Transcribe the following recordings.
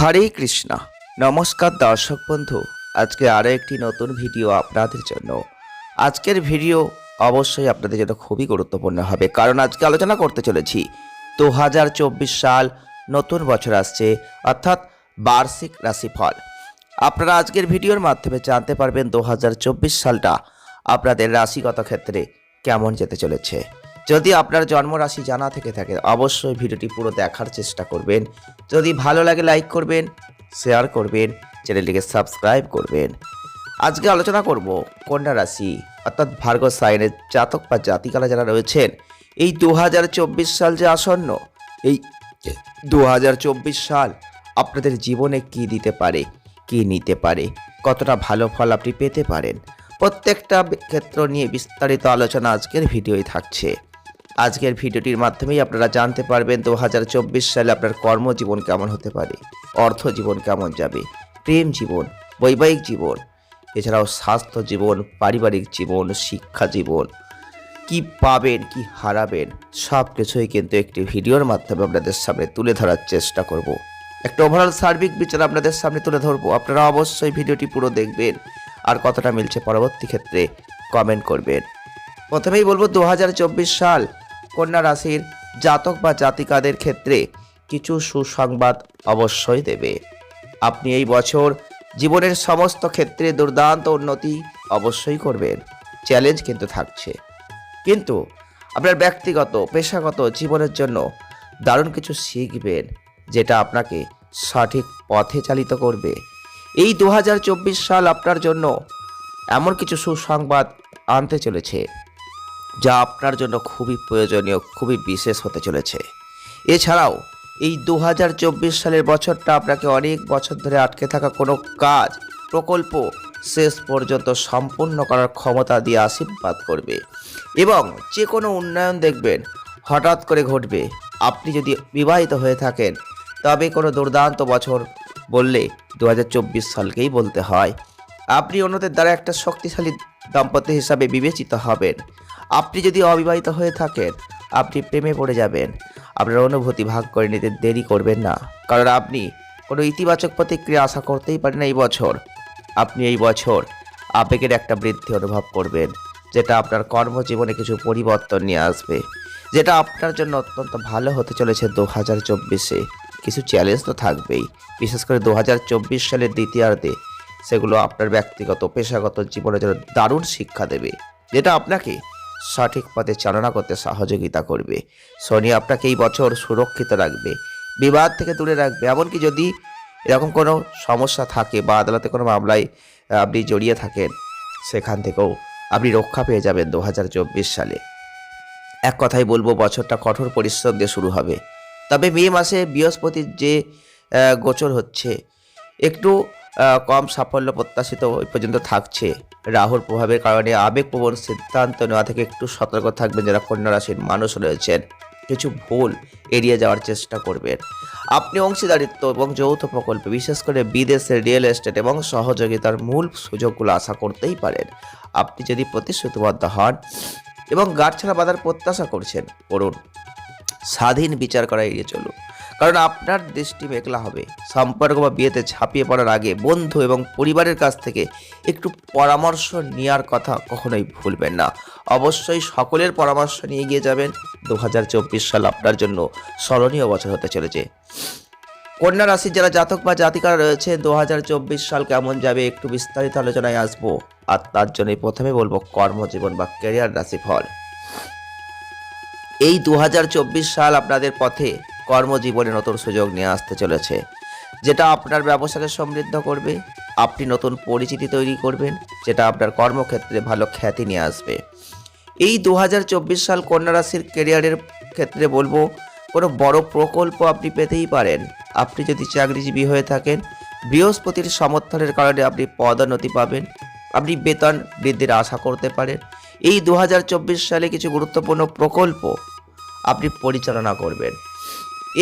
হরে কৃষ্ণা। নমস্কার দর্শক বন্ধু, আজকে আরও একটি নতুন ভিডিও আপনাদের জন্য। আজকের ভিডিও অবশ্যই আপনাদের জন্য খুবই গুরুত্বপূর্ণ হবে, কারণ আজকে আলোচনা করতে চলেছি। দু হাজার চব্বিশ সাল নতুন বছর আসছে, অর্থাৎ বার্ষিক রাশিফল। আপনারা আজকের ভিডিওর মাধ্যমে জানতে পারবেন দু হাজার চব্বিশ সালটা আপনাদের রাশিগত ক্ষেত্রে কেমন যেতে চলেছে। যদি আপনার জন্মরাশি জানা থেকে থাকে, অবশ্যই ভিডিওটি পুরো দেখার চেষ্টা করবেন। যদি ভালো লাগে লাইক করবেন শেয়ার করবেন চ্যানেলটিকে সাবস্ক্রাইব করবেন। আজকে আলোচনা করব কন্যা রাশি, অর্থাৎ ভার্গ সাইনের জাতক বা জাতিকারা যারা রয়েছেন, এই দু হাজার চব্বিশ সাল যে আসন্ন, এই দু হাজার চব্বিশ সাল আপনাদের জীবনে কি দিতে পারে, কি নিতে পারে, কতটা ভালো ফল আপনি পেতে পারেন, প্রত্যেকটা ক্ষেত্র নিয়ে বিস্তারিত আলোচনা আজকের ভিডিওই থাকছে। আজকের ভিডিওটির মাধ্যমেই আপনারা জানতে পারবেন দু হাজার চব্বিশ সালে আপনার কর্মজীবন কেমন হতে পারে, অর্থ জীবন কেমন যাবে, প্রেম জীবন, বৈবাহিক জীবন, এছাড়াও স্বাস্থ্য জীবন, পারিবারিক জীবন, শিক্ষা জীবন, কি পাবেন, কি হারাবেন সব কিছুই কিন্তু একটি ভিডিওর মাধ্যমে আপনাদের সামনে তুলে ধরার চেষ্টা করব। একটা ওভারঅল সার্বিক বিচার আপনাদের সামনে তুলে ধরবো। আপনারা অবশ্যই ভিডিওটি পুরো দেখবেন আর কতটা মিলছে পরবর্তী ক্ষেত্রে কমেন্ট করবেন। প্রথমেই বলব দু হাজার চব্বিশ সাল কন্যা রাশির জাতক বা জাতিকাদের ক্ষেত্রে কিছু সুসংবাদ অবশ্যই দেবে। আপনি এই বছর জীবনের সমস্ত ক্ষেত্রে দুর্দান্ত উন্নতি অবশ্যই করবেন। চ্যালেঞ্জ কিন্তু থাকছে। কিন্তু আপনার ব্যক্তিগত, পেশাগত জীবনের জন্য দারুণ কিছু শিখবেন, যেটা আপনাকে সঠিক পথে চালিত করবে। এই দু হাজার চব্বিশ সাল আপনার জন্য এমন কিছু সুসংবাদ আনতে চলেছে। যা আপনার জন্য খুবই প্রয়োজনীয়, খুবই বিশেষ হতে চলেছে। এছাড়াও, এই দু হাজার চব্বিশ সালের বছরটা আপনাকে অনেক বছর ধরে আটকে থাকা কোনো কাজ, প্রকল্প শেষ পর্যন্ত সম্পূর্ণ করার ক্ষমতা দিয়ে আশীর্বাদ করবে এবং যে কোনো উন্নয়ন দেখবেন, হঠাৎ করে ঘটবে। আপনি যদি বিবাহিত হয়ে থাকেন, তবে কোনো দুর্দান্ত বছর বললে দু হাজার চব্বিশ সালকেই বলতে হয়। আপনি অন্যদের দ্বারা একটা শক্তিশালী দম্পতি হিসাবে বিবেচিত হবেন। আপনি যদি অবিবাহিত হয়ে থাকেন, আপনি প্রেমে পড়ে যাবেন। আপনার অনুভূতি ভাগ করে নিতে দেরি করবেন না। কারণ আপনি কোনো ইতিবাচক প্রতিক্রিয়া আশা করতেই পারেন এই বছর। আপনি এই বছর আবেগের একটা বৃদ্ধি অনুভব করবেন, যেটা আপনার কর্মজীবনে কিছু পরিবর্তন নিয়ে আসবে। যেটা আপনার জন্য অত্যন্ত ভালো হতে চলেছে দু হাজার চব্বিশে। কিছু চ্যালেঞ্জ তো থাকবেই। বিশেষ করে দু হাজার চব্বিশ সালের দ্বিতীয়ার্ধে সেগুলো আপনার ব্যক্তিগত, পেশাগত জীবনের জন্য দারুণ শিক্ষা দেবে। যেটা আপনাকে সঠিক পথে চালনা করতে সহযোগিতা করবে। শনি আপনাকে এই বছর সুরক্ষিত রাখবে, বিবাদ থেকে দূরে রাখবে। এমনকি যদি এরকম কোনো সমস্যা থাকে বা আদালতে কোনো মামলায় আপনি জড়িয়ে থাকেন, সেখান থেকেও আপনি রক্ষা পেয়ে যাবেন দু হাজার চব্বিশ সালে। এক কথাই বলব, বছরটা কঠোর পরিশ্রম দিয়ে শুরু হবে। তবে মে মাসে বৃহস্পতির যে গোচর হচ্ছে, একটু কম সাফল্য প্রত্যাশিত ওই পর্যন্ত থাকছে। রাহুর প্রভাবের কারণে আবেগপ্রবণ সিদ্ধান্ত নেওয়া থেকে একটু সতর্ক থাকবেন যারা কন্যা রাশির মানুষ রয়েছেন। কিছু ভুল এড়িয়ে যাওয়ার চেষ্টা করবেন। আপনি অংশীদারিত্ব এবং যৌথ প্রকল্পে, বিশেষ করে বিদেশের রিয়েল এস্টেট এবং সহযোগিতার মূল সুযোগগুলো আশা করতেই পারেন। আপনি যদি প্রতিশ্রুতিবদ্ধ হন এবং গাছ ছাড়া বাঁধার প্রত্যাশা করছেন করুন স্বাধীন বিচার করা এড়িয়ে চলুন। কারণ আপনার দৃষ্টি মেঘলা হবে। সম্পর্ক বা বিয়েতে ঝাঁপিয়ে পড়ার আগে বন্ধু এবং পরিবারের কাছ থেকে একটু পরামর্শ নেওয়ার কথা কখনোই ভুলবেন না। অবশ্যই সকলের পরামর্শ নিয়ে গিয়ে যাবেন। দু হাজার চব্বিশ সাল আপনার জন্য স্মরণীয় বছর হতে চলেছে। কন্যা রাশির যারা জাতক বা জাতিকারা রয়েছে, দু হাজার চব্বিশ সাল কেমন যাবে একটু বিস্তারিত আলোচনায় আসব। আর তার জন্যই প্রথমে বলব কর্মজীবন বা ক্যারিয়ার রাশিফল। এই দু হাজার চব্বিশ সাল আপনাদের পথে কর্মজীবনে নতুন সুযোগ নিয়ে আসতে চলেছে। যেটা আপনার ব্যবসাকে সমৃদ্ধ করবে, আপনি নতুন পরিচিতি তৈরি করবেন, যেটা আপনার কর্মক্ষেত্রে ভালো খ্যাতি নিয়ে আসবে। এই দু হাজার চব্বিশ সাল কন্যা রাশির কেরিয়ারের ক্ষেত্রে বলব, কোনো বড় প্রকল্প আপনি পেতেই পারেন। আপনি যদি চাকরিজীবী হয়ে থাকেন, বৃহস্পতির সমর্থনের কারণে আপনি পদোন্নতি পাবেন, আপনি বেতন বৃদ্ধির আশা করতে পারেন। এই দু হাজার চব্বিশ সালে কিছু গুরুত্বপূর্ণ প্রকল্প আপনি পরিচালনা করবেন।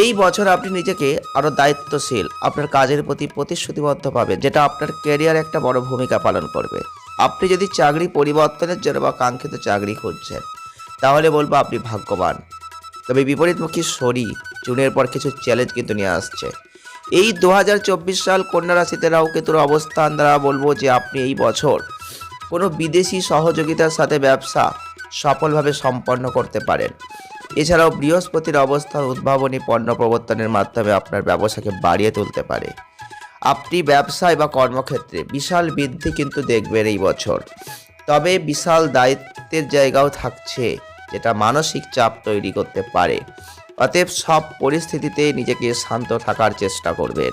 এই বছর আপনি নিজেকে আরও দায়িত্বশীল, আপনার কাজের প্রতি প্রতিশ্রুতিবদ্ধ পাবেন, যেটা আপনার ক্যারিয়ার একটা বড় ভূমিকা পালন করবে। আপনি যদি চাকরি পরিবর্তনের জন্য বা কাঙ্ক্ষিত চাকরি খুঁজছেন, তাহলে বলব আপনি ভাগ্যবান। তবে বিপরীতমুখী শনি, জুনের পর কিছু চ্যালেঞ্জ কিন্তু নিয়ে আসছে। এই দু চব্বিশ সাল কন্যা রাশিতে রাহু কেতুর অবস্থান দ্বারা বলব যে আপনি এই বছর কোনো বিদেশি সহযোগিতার সাথে ব্যবসা সফলভাবে সম্পন্ন করতে পারেন। এছাড়াও বৃহস্পতির অবস্থান উদ্ভাবনী পণ্য প্রবর্তনের মাধ্যমে আপনার ব্যবসাকে বাড়িয়ে তুলতে পারে। আপনি ব্যবসায় বা কর্মক্ষেত্রে বিশাল বৃদ্ধি কিন্তু দেখবেন এই বছর। তবে বিশাল দায়িত্বের জায়গাও থাকছে, যেটা মানসিক চাপ তৈরি করতে পারে। অতএব সব পরিস্থিতিতে নিজেকে শান্ত থাকার চেষ্টা করবেন।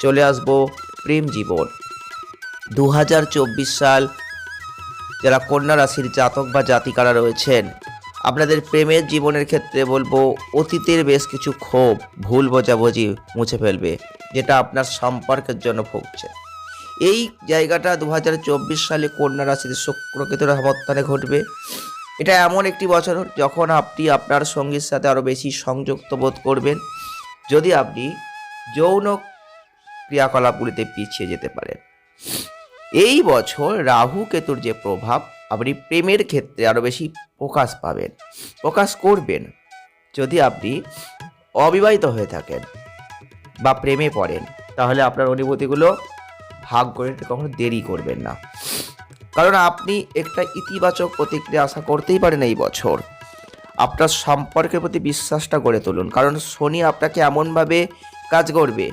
চলে আসব প্রেম জীবন। দু হাজার চব্বিশ সাল যারা কন্যা রাশির জাতক বা জাতিকারা রয়েছেন আপনাদের প্রেমের জীবনের ক্ষেত্রে বলব, অতীতের বেশ কিছু ক্ষোভ, ভুল বোঝাবুঝি মুছে ফেলবে, যেটা আপনার সম্পর্কের জন্য ভুগছে। এই জায়গাটা দু হাজার চব্বিশ সালে কন্যা রাশিতে শুক্রকেতুর সমর্থনে ঘটবে। এটা এমন একটি বছর যখন আপনি আপনার সঙ্গীর সাথে আরও বেশি সংযুক্ত বোধ করবেন, যদি আপনি যৌন ক্রিয়াকলাপগুলিতে পিছিয়ে যেতে পারেন। এই বছর রাহু কেতুর যে প্রভাব আপনি প্রেমের ক্ষেত্রে আরও বেশি প্রকাশ পাবেন, প্রকাশ করবেন। যদি আপনি অবিবাহিত হয়ে থাকেন বা প্রেমে পড়েন, তাহলে আপনার অনুভূতিগুলো ভাগ করে কখনো দেরি করবেন না। কারণ আপনি একটা ইতিবাচক প্রতিক্রিয়া আশা করতেই পারেন এই বছর। আপনার সম্পর্কের প্রতি বিশ্বাসটা গড়ে তুলুন। কারণ শনি আপনাকে এমনভাবে কাজ করবে,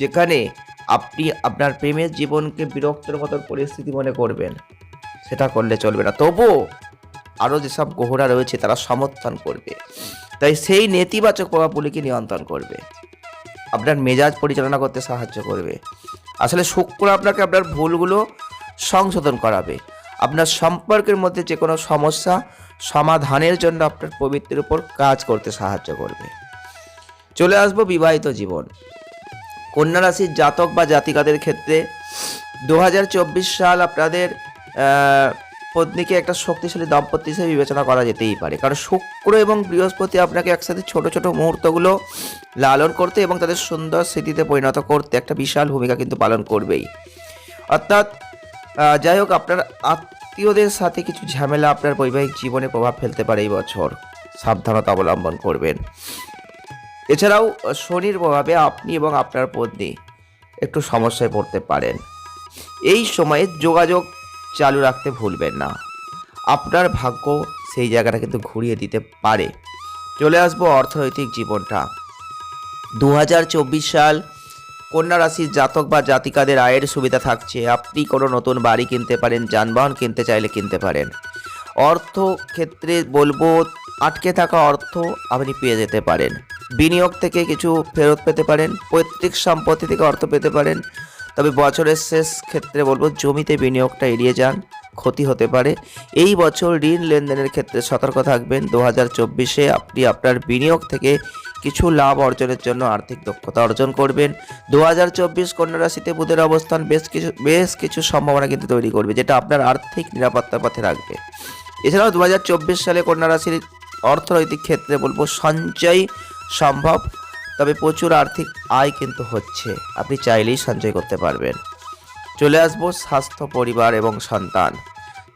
যেখানে আপনি আপনার প্রেমের জীবনকে বিরক্তের মতো পরিস্থিতি মনে করবেন। সেটা করলে চলবে না। তবুও আরও যেসব গ্রহরা রয়েছে, তারা সমর্থন করবে। তাই সেই নেতিবাচক প্রভাবগুলিকে নিয়ন্ত্রণ করবে। আপনার মেজাজ পরিচালনা করতে সাহায্য করবে। আসলে শুক্র আপনাকে আপনার ভুলগুলো সংশোধন করাবে। আপনার সম্পর্কের মধ্যে যে কোনো সমস্যা সমাধানের জন্য আপনার পবিত্রের উপর কাজ করতে সাহায্য করবে। চলে আসব বিবাহিত জীবন। কন্যা রাশির জাতক বা জাতিকাদের ক্ষেত্রে দু হাজার চব্বিশ সাল আপনাদের পত্নীকে একটা শক্তিশালী দাম্পত্য হিসেবে বিবেচনা করা যেতেই পারে। কারণ শুক্র এবং বৃহস্পতি আপনাকে একসাথে ছোট ছোট মুহূর্তগুলো লালন করতে এবং তাদের সুন্দর স্মৃতিতে পরিণত করতে একটা বিশাল ভূমিকা কিন্তু পালন করবেই। অর্থাৎ যাই হোক, আপনার আত্মীয়দের সাথে কিছু ঝামেলা আপনার বৈবাহিক জীবনে প্রভাব ফেলতে পারে এই বছর। সাবধানতা অবলম্বন করবেন। এছাড়াও, শনির প্রভাবে আপনি এবং আপনার পত্নী একটু সমস্যায় পড়তে পারেন। এই সময়ে যোগাযোগ চালু রাখতে ভুলবেন না। আপনার ভাগ্য সেই জায়গাটা কিন্তু ঘুরিয়ে দিতে পারে। চলে আসব অর্থনৈতিক জীবনটা। দু হাজার চব্বিশ সাল কন্যা রাশির জাতক বা জাতিকাদের আয়ের সুবিধা থাকছে। আপনি কোনো নতুন বাড়ি কিনতে পারেন, যানবাহন কিনতে চাইলে কিনতে পারেন। অর্থ ক্ষেত্রে বলব, আটকে থাকা অর্থ আপনি পেয়ে যেতে পারেন। বিনিয়োগ থেকে কিছু ফেরত পেতে পারেন, পৈতৃক সম্পত্তি থেকে অর্থ পেতে পারেন তবে বছরের শেষ ক্ষেত্রে বলব জমিতে বিনিয়োগটা এড়িয়ে যান, ক্ষতি হতে পারে। এই বছর ঋণ লেনদেনের ক্ষেত্রে সতর্ক থাকবেন। দু হাজার চব্বিশে আপনি আপনার বিনিয়োগ থেকে কিছু লাভ অর্জনের জন্য আর্থিক দক্ষতা অর্জন করবেন। দু হাজার চব্বিশ কন্যা রাশিতে বুধের অবস্থান বেশ কিছু বেশ কিছু সম্ভাবনা কিন্তু তৈরি করবে, যেটা আপনার আর্থিক নিরাপত্তার পথে রাখবে। এছাড়াও দু হাজার চব্বিশ সালে কন্যা রাশির অর্থনৈতিক ক্ষেত্রে বলব সঞ্চয় সম্ভব। তবে প্রচুর আর্থিক আয় কিন্তু হচ্ছে। আপনি চাইলেই সঞ্চয় করতে পারবেন। চলে আসব স্বাস্থ্য, পরিবার এবং সন্তান।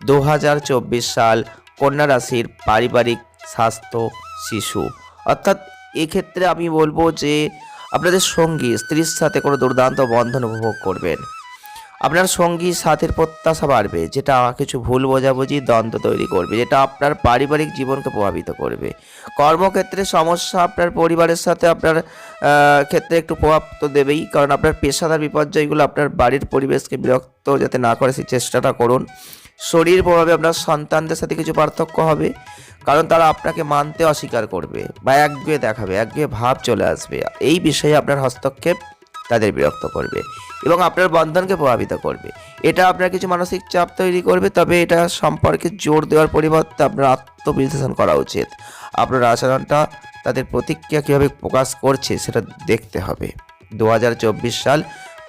দু হাজার চব্বিশ সাল কন্যা রাশির পারিবারিক স্বাস্থ্য শিশু। অর্থাৎ এক্ষেত্রে আমি বলব যে, আপনাদের সঙ্গী, স্ত্রীর সাথে কোনো দুর্দান্ত বন্ধন উপভোগ করবেন। আপনার সঙ্গী সাথের প্রত্যাশা বাড়বে, যেটা কিছু ভুল বোঝাবুঝি, দ্বন্দ্ব তৈরি করবে, যেটা আপনার পারিবারিক জীবনকে প্রভাবিত করবে। কর্মক্ষেত্রে সমস্যা আপনার পরিবারের সাথে আপনার ক্ষেত্রে একটু প্রভাব তো দেবেই, কারণ আপনার পেশাদার বিপর্যয়গুলো আপনার বাড়ির পরিবেশকে বিরক্ত যাতে না করে, সেই চেষ্টাটা করুন। শরীর প্রভাবে আপনার সন্তানদের সাথে কিছু পার্থক্য হবে, কারণ তারা আপনাকে মানতে অস্বীকার করবে বা একগুয়ে দেখাবে একগুয়ে ভাব চলে আসবে। এই বিষয়ে আপনার হস্তক্ষেপ তাদের বিরক্ত করবে এবং আপনার বন্ধনকে প্রভাবিত করবে। এটা আপনার কিছু মানসিক চাপ তৈরি করবে, তবে এটা সম্পর্কে জোর দেওয়ার পরিবর্তে আপনার আত্মবিশ্লেষণ করা উচিত। আপনার আচরণটা তাদের প্রতিক্রিয়া কীভাবে প্রকাশ করছে সেটা দেখতে হবে। দু হাজার চব্বিশ সাল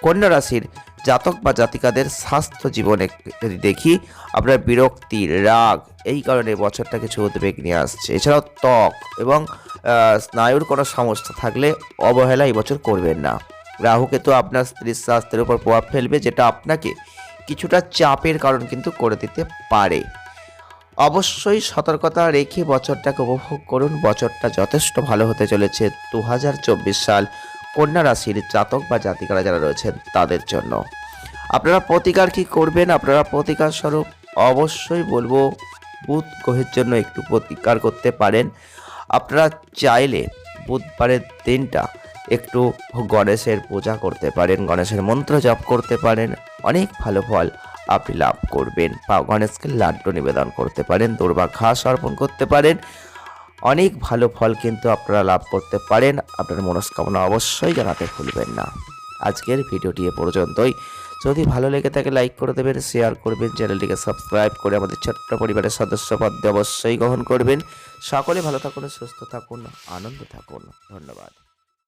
কন্যা রাশির জাতক বা জাতিকাদের স্বাস্থ্য জীবনে যদি দেখি, আপনার বিরক্তি, রাগ, এই কারণে বছরটা কিছু উদ্বেগ নিয়ে আসছে। এছাড়াও ত্বক এবং স্নায়ুর কোনো সমস্যা থাকলে অবহেলা এই বছর করবেন না। রাহুকে তো আপনার স্ত্রীর স্বাস্থ্যের উপর প্রভাব ফেলবে, যেটা আপনাকে কিছুটা চাপের কারণ কিন্তু করে দিতে পারে। অবশ্যই সতর্কতা রেখে বছরটাকে উপভোগ করুন। বছরটা যথেষ্ট ভালো হতে চলেছে দু হাজার চব্বিশ সাল। কন্যা রাশির জাতক বা জাতিকারা যারা রয়েছেন, তাদের জন্য। আপনারা প্রতিকার কি করবেন? আপনারা প্রতিকার স্বরূপ অবশ্যই বলব, বুধ গ্রহের জন্য একটু প্রতিকার করতে পারেন। আপনারা চাইলে বুধবারের দিনটা একটু গণেশের পূজা করতে পারেন, গণেশের মন্ত্র জপ করতে পারেন, অনেক ভালো ফল আপনি লাভ করবেন। বা গণেশকে লাড্ডু নিবেদন করতে পারেন দুর্বা ঘাস অর্পণ করতে পারেন, অনেক ভালো ফল কিন্তু আপনারা লাভ করতে পারেন। আপনার মনস্কামনা অবশ্যই জানাতে ভুলবেন না। আজকের ভিডিওটি এ পর্যন্তই। যদি ভালো লেগে থাকে, লাইক করে দেবেন, শেয়ার করবেন, চ্যানেলটিকে সাবস্ক্রাইব করে আমাদের ছোট্ট পরিবারের সদস্য পদে অবশ্যই গ্রহণ করবেন। সকলে ভালো থাকুন, সুস্থ থাকুন, আনন্দ থাকুন। ধন্যবাদ।